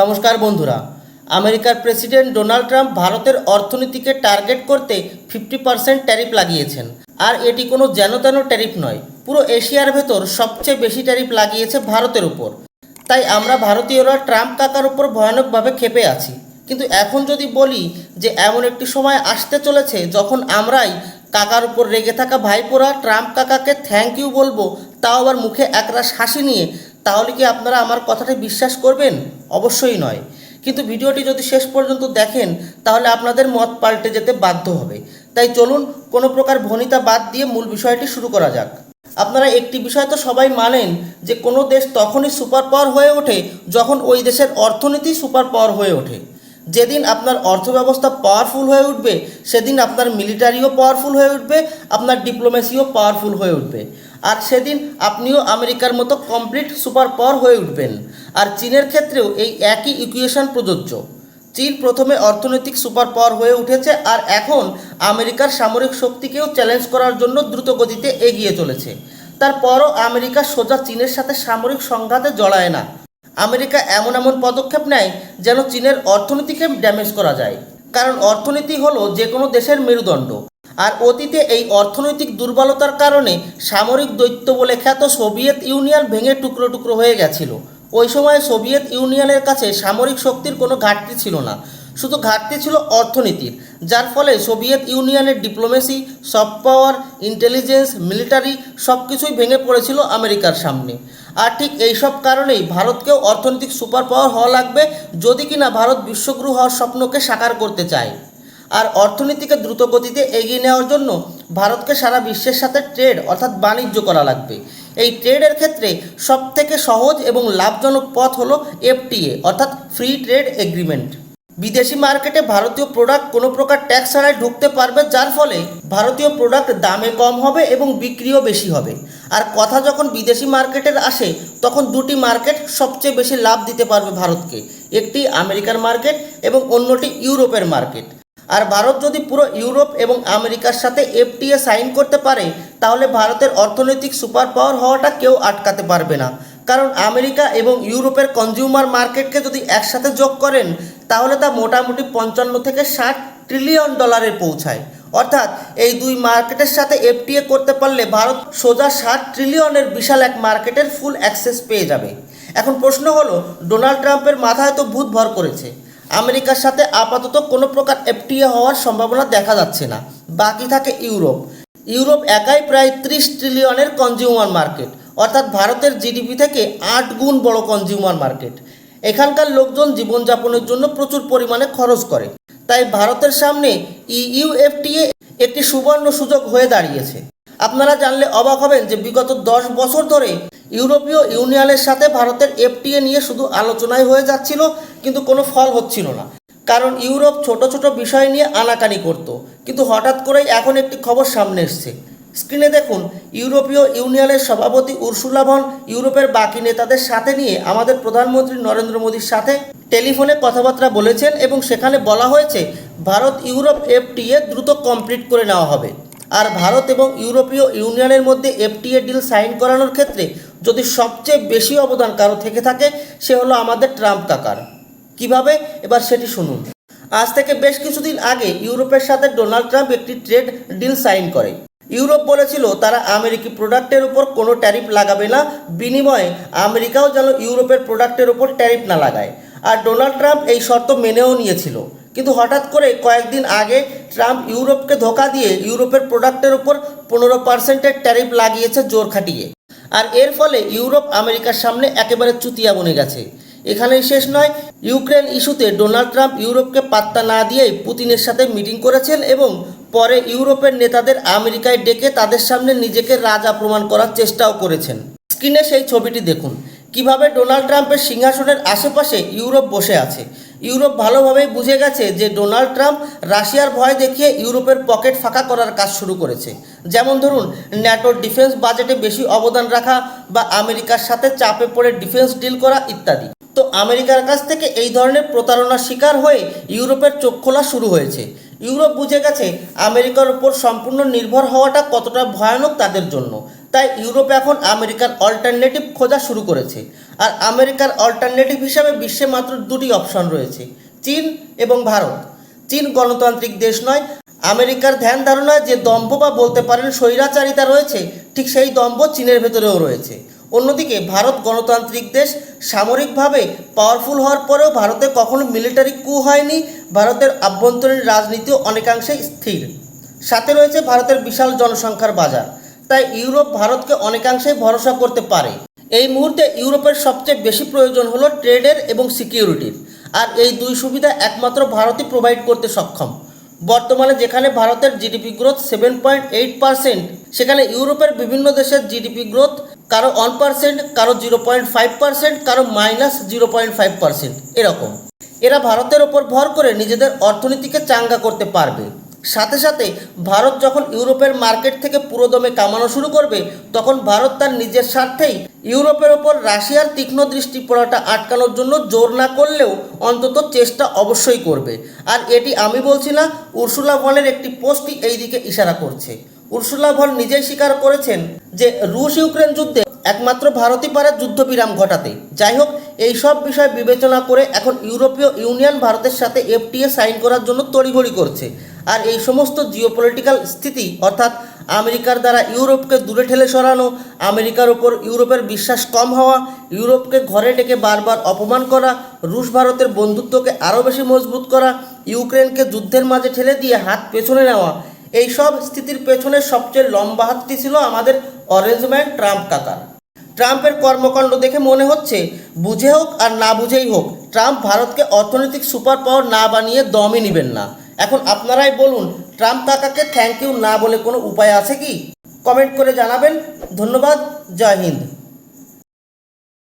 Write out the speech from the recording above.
নমস্কার বন্ধুরা। আমেরিকার প্রেসিডেন্ট ডোনাল্ড ট্রাম্প ভারতের অর্থনীতিকে টার্গেট করতে ফিফটি পার্সেন্ট ট্যারিফ লাগিয়েছেন। আর এটি কোনো যেন তেন ট্যারিফ নয়, পুরো এশিয়ার ভেতর সবচেয়ে বেশি ট্যারিফ লাগিয়েছে ভারতের উপর। তাই আমরা ভারতীয়রা ট্রাম্প কাকার উপর ভয়ানকভাবে ক্ষেপে আছি। কিন্তু এখন যদি বলি যে এমন একটি সময় আসতে চলেছে যখন আমরাই কাকার উপর রেগে থাকা ভাইপোরা ট্রাম্প কাকাকে থ্যাংক ইউ বলব, তাও আবার মুখে একরাশ হাসি নিয়ে তাহলে কি আপনারা আমার কথাটা বিশ্বাস করবেন? অবশ্যই নয়। কিন্তু ভিডিওটি যদি শেষ পর্যন্ত দেখেন, তাহলে আপনাদের মত পাল্টে যেতে বাধ্য হবে। তাই চলুন, কোনো প্রকার ভনিতা বাদ দিয়ে মূল বিষয়টি শুরু করা যাক। আপনারা একটি বিষয় তো সবাই মানেন, যে কোনো দেশ তখনই সুপার পাওয়ার হয়ে ওঠে যখন ওই দেশের অর্থনীতি সুপার পাওয়ার হয়ে ওঠে। যেদিন আপনার অর্থব্যবস্থা পাওয়ারফুল হয়ে উঠবে, সেদিন আপনার মিলিটারিও পাওয়ারফুল হয়ে উঠবে, আপনার ডিপ্লোমেসিও পাওয়ারফুল হয়ে উঠবে। আর সেদিন আপনিও আমেরিকার মতো কমপ্লিট সুপার পাওয়ার হয়ে উঠবেন। আর চীনের ক্ষেত্রেও এই একই ইকুয়েশন প্রযোজ্য। চীন প্রথমে অর্থনৈতিক সুপার পাওয়ার হয়ে উঠেছে আর এখন আমেরিকার সামরিক শক্তিকেও চ্যালেঞ্জ করার জন্য দ্রুত গতিতে এগিয়ে চলেছে। তারপরও আমেরিকা সোজা চীনের সাথে সামরিক সংঘাতে জড়ায় না। আমেরিকা এমন এমন পদক্ষেপ নেয় যেন চীনের অর্থনীতিকে ড্যামেজ করা যায়। কারণ অর্থনীতি হলো যে কোনো দেশের মেরুদণ্ড। আর অতীতে এই অর্থনৈতিক দুর্বলতার কারণে সামরিক দৈত্য বলে খ্যাত সোভিয়েত ইউনিয়ন ভেঙে টুকরো টুকরো হয়ে গেছিল। ওই সময় সোভিয়েত ইউনিয়নের কাছে সামরিক শক্তির কোনো ঘাটতি ছিল না। শুধু ঘাটতি ছিল অর্থনীতির, যার ফলে সোভিয়েত ইউনিয়নের diplomacy, soft power, intelligence, military সব কিছুই ভেঙে পড়েছিল আমেরিকার সামনে। আর ঠিক এইসব কারণেই ভারতকেও অর্থনৈতিক সুপার পাওয়ার হওয়া লাগবে যদি কিনা ভারত বিশ্বগুরু হওয়ার স্বপ্নকে সাকার করতে চায়। আর অর্থনীতিকে দ্রুত গতিতে এগিয়ে নেওয়ার জন্য ভারতকে সারা বিশ্বের সাথে ট্রেড অর্থাৎ বাণিজ্য করা লাগবে। এই ট্রেডের ক্ষেত্রে সবথেকে সহজ এবং লাভজনক পথ হলো এফটিএ, অর্থাৎ ফ্রি ট্রেড এগ্রিমেন্ট বিদেশি মার্কেটে ভারতীয় প্রোডাক্ট কোনো প্রকার ট্যাক্স ছাড়াই ঢুকতে পারবে, যার ফলে ভারতীয় প্রোডাক্ট দামে কম হবে এবং বিক্রিও বেশি হবে। আর কথা যখন বিদেশি মার্কেটের আসে, তখন দুটি মার্কেট সবচেয়ে বেশি লাভ দিতে পারবে ভারতকে, একটি আমেরিকার মার্কেট এবং অন্যটি ইউরোপের মার্কেট। আর ভারত যদি পুরো ইউরোপ এবং আমেরিকার সাথে এফটিএ সাইন করতে পারে, তাহলে ভারতের অর্থনৈতিক সুপার পাওয়ার হওয়াটা কেউ আটকাতে পারবে না। কারণ আমেরিকা এবং ইউরোপের কনজিউমার মার্কেটকে যদি একসাথে যোগ করেন, তাহলে তা মোটামুটি পঞ্চান্ন থেকে ষাট ট্রিলিয়ন ডলারে পৌঁছায়। অর্থাৎ এই দুই মার্কেটের সাথে এফটিএ করতে পারলে ভারত সোজা ষাট ট্রিলিয়নের বিশাল এক মার্কেটের ফুল অ্যাক্সেস পেয়ে যাবে। এখন প্রশ্ন হলো, ডোনাল্ড ট্রাম্পের মাথায় তো ভূত ভর করেছে। আমেরিকার সাথে আপাতত কোনো প্রকার এফটিএ হওয়ার সম্ভাবনা দেখা যাচ্ছে না। বাকি থাকে ইউরোপ। ইউরোপ একাই প্রায় ত্রিশ ট্রিলিয়নের কনজিউমার মার্কেট। অর্থাৎ ভারতের জিডিপি থেকে আট গুণ বড় কনজিউমার মার্কেট। এখানকার লোকজন জীবনযাপনের জন্য প্রচুর পরিমাণে খরচ করে। তাই ভারতের সামনে ইইউএফটিএ একটি সুবর্ণ সুযোগ হয়ে দাঁড়িয়েছে। আপনারা জানলে অবাক হবেন যে বিগত দশ বছর ধরে ইউরোপীয় ইউনিয়নের সাথে ভারতের এফটিএ নিয়ে শুধু আলোচনাই হয়ে যাচ্ছিল, কিন্তু কোনো ফল হচ্ছিল না। কারণ ইউরোপ ছোট ছোট বিষয় নিয়ে আনাকানি করত, কিন্তু হঠাৎ করেই এখন একটি খবর সামনে এসছে। স্ক্রিনে দেখুন, ইউরোপীয় ইউনিয়নের সভাপতি উর্সুলা ভন ইউরোপের বাকি নেতাদের সাথে নিয়ে আমাদের প্রধানমন্ত্রী নরেন্দ্র মোদীর সাথে টেলিফোনে কথাবার্তা বলেছেন এবং সেখানে বলা হয়েছে, ভারত ইউরোপ এফটিএ দ্রুত কমপ্লিট করে নেওয়া হবে। আর ভারত এবং ইউরোপীয় ইউনিয়নের মধ্যে এফটিএ ডিল সাইন করানোর ক্ষেত্রে যদি সবচেয়ে বেশি অবদান কারও থেকে থাকে, সে হলো আমাদের ট্রাম্প কাকার। কীভাবে? এবার সেটি শুনুন। আজ থেকে বেশ কিছুদিন আগে ইউরোপের সাথে ডোনাল্ড ট্রাম্প একটি ট্রেড ডিল সাইন করে। ইউরোপ বলেছিল, তারা আমেরিকি প্রোডাক্টের উপর কোনো ট্যারিফ লাগাবে না। বিনিময়ে আমেরিকাও যেন ইউরোপের প্রোডাক্টের উপর ট্যারিফ না লাগায়। আর ডোনাল্ড ট্রাম্প এই শর্ত মেনেও নিয়েছিল। কিন্তু হঠাৎ করে কয়েকদিন আগে ট্রাম্প ইউরোপকে ধোকা দিয়ে ইউরোপের প্রোডাক্টের উপর পনেরো পার্সেন্টের ট্যারিফ লাগিয়েছে জোর খাটিয়ে। আর এর ফলে ইউরোপ আমেরিকার সামনে একেবারে চুতিয়া বনে গেছে। এখানেই শেষ নয়, ইউক্রেন ইস্যুতে ডোনাল্ড ট্রাম্প ইউরোপকে পাত্তা না দিয়েই পুতিনের সাথে মিটিং করেছেন এবং পরে ইউরোপের নেতাদের আমেরিকায় ডেকে তাদের সামনে নিজেকে রাজা প্রমাণ করার চেষ্টাও করেছেন। স্ক্রিনে সেই ছবিটি দেখুন। কীভাবে ডোনাল্ড ট্রাম্পের সিংহাসনের আশেপাশে ইউরোপ বসে আছে ইউরোপ ভালোভাবেই বুঝে গেছে যে ডোনাল্ড ট্রাম্প রাশিয়ার ভয় দেখিয়ে ইউরোপের পকেট ফাঁকা করার কাজ শুরু করেছে। যেমন ধরুন, ন্যাটোর ডিফেন্স বাজেটে বেশি অবদান রাখা বা আমেরিকার সাথে চাপে পড়ে ডিফেন্স ডিল করা ইত্যাদি। তো আমেরিকার কাছ থেকে এই ধরনের প্রতারণার শিকার হয়ে ইউরোপের চোখ খোলা শুরু হয়েছে। ইউরোপ বুঝে গেছে আমেরিকার উপর সম্পূর্ণ নির্ভর হওয়াটা কতটা ভয়ানক তাদের জন্য। তাই ইউরোপ এখন আমেরিকার অল্টারনেটিভ খোঁজা শুরু করেছে। আর আমেরিকার অল্টারনেটিভ হিসাবে বিশ্বে মাত্র দুটি অপশন রয়েছে, চীন এবং ভারত। চীন গণতান্ত্রিক দেশ নয়, আমেরিকার ধ্যান ধারণা যে দম্ভ বা বলতে পারেন স্বৈরাচারিতা রয়েছে, ঠিক সেই দম্ভ চীনের ভেতরেও রয়েছে। অন্যদিকে ভারত গণতান্ত্রিক দেশ, সামরিকভাবে পাওয়ারফুল হওয়ার পরেও ভারতে কখনো মিলিটারি কু হয়নি, ভারতের আভ্যন্তরীণ রাজনীতিও অনেকাংশে স্থির। সাথে রয়েছে ভারতের বিশাল জনসংখ্যার বাজার। তাই ইউরোপ ভারতকে অনেকাংশেই ভরসা করতে পারে। এই মুহূর্তে ইউরোপের সবচেয়ে বেশি প্রয়োজন হলো ট্রেডের এবং সিকিউরিটির। আর এই দুই সুবিধা একমাত্র ভারতই প্রোভাইড করতে সক্ষম। বর্তমানে যেখানে ভারতের GDP growth seven point eight percent সেখানে ইউরোপের বিভিন্ন দেশের জিডিপি গ্রোথ কারও ওয়ান পার্সেন্ট কারও জিরো পয়েন্ট ফাইভ পার্সেন্ট কারও minus zero point five percent এরকম। এরা ভারতের ওপর ভর করে নিজেদের অর্থনীতিকে চাঙ্গা করতে পারবে। সাথে সাথে ভারত যখন ইউরোপের মার্কেট থেকে পুরোদমে কামানো শুরু করবে, তখন ভারত তার নিজের স্বার্থেই ইউরোপের ওপর রাশিয়ার তীক্ষ্ণ দৃষ্টি পড়াটা আটকানোর জন্য জোর না করলেও অন্তত চেষ্টা অবশ্যই করবে। আর এটি আমি বলছি না, উর্সুলা ভনের একটি পোস্টই এই দিকে ইশারা করছে। উর্সুলা ভন নিজেই স্বীকার করেছেন যে রুশ ইউক্রেন যুদ্ধে একমাত্র ভারতই পারে যুদ্ধবিরাম ঘটাতে। যাই হোক এই সব বিষয় বিবেচনা করে এখন ইউরোপীয় ইউনিয়ন ভারতের সাথে এফটিএ সাইন করার জন্য তড়িঘড়ি করছে। আর এই সমস্ত জিওপলিটিক্যাল স্থিতি, অর্থাৎ আমেরিকার দ্বারা ইউরোপকে দূরে ঠেলে সরানো, আমেরিকার ওপর ইউরোপের বিশ্বাস কম হওয়া, ইউরোপকে ঘরে ডেকে বারবার অপমান করা, রুশ ভারতের বন্ধুত্বকে আরও বেশি মজবুত করা, ইউক্রেনকে যুদ্ধের মাঝে ঠেলে দিয়ে হাত পেছনে নেওয়া, এই সব স্থিতির পেছনে সবচেয়ে লম্বা হাতটি ছিল আমাদের অরেঞ্জ ম্যান ট্রাম্প কাকার। ট্রাম্পের কর্মকাণ্ড দেখে মনে হচ্ছে, বুঝে হোক আর না বুঝেই হোক, ট্রাম্প ভারতকে অর্থনৈতিক সুপার পাওয়ার না বানিয়ে দমই নেবেন না। এখন আপনারাই বলুন, ট্রাম্প কাকাকে থ্যাংক ইউ না বলে কোনো উপায় আছে কি? কমেন্ট করে জানাবেন। ধন্যবাদ, জয় হিন্দ।